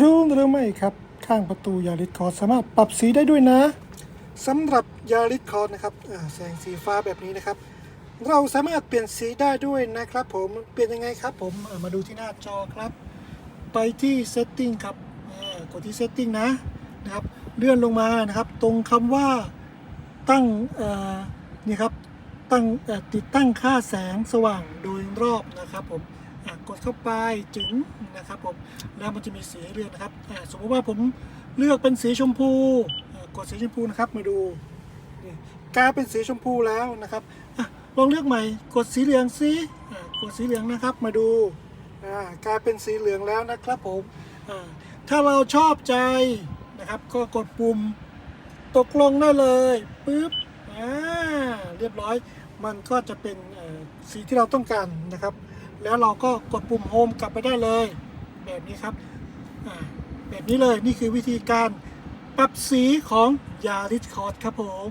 รู้หรือไม่ครับ ข้างประตูยาริสคอร์สามารถปรับสีได้ด้วยนะสำหรับยาริสคอร์สนะครับแสงสีฟ้าแบบนี้นะครับ เราสามารถเปลี่ยนสีได้ด้วยนะครับผมเปลี่ยนยังไงครับผมมาดูที่หน้าจอครับ ไปที่ setting ครับกดที่ setting นะนะครับเลื่อนลงมานะครับ ตรงคำว่าตั้งนี่ครับตั้งติดตั้งค่าแสงสว่างโดยรอบนะครับผม กดเข้าไปถึงนะครับผมแล้วมันจะมีสีให้เลือกนะครับสมมติว่าผมเลือกเป็นสีชมพูกดสีชมพูนะครับมาดูกลายเป็นสีชมพูแล้วนะครับอลองเลือกใหม่กดสีเหลืองสิกดสีเหลืองนะครับมาดูกลายเป็นสีเหลืองแล้วนะครับผมถ้าเราชอบใจนะครับ ก็กดปุ่มตกลงได้เลยปึ๊บเรียบร้อยมันก็จะเป็นสีที่เราต้องการนะครับ แล้วเราก็กดปุ่มโฮมกลับไปได้เลย แบบนี้ครับแบบนี้เลยนี่คือวิธีการปรับสีของยาริสคอร์ดครับผม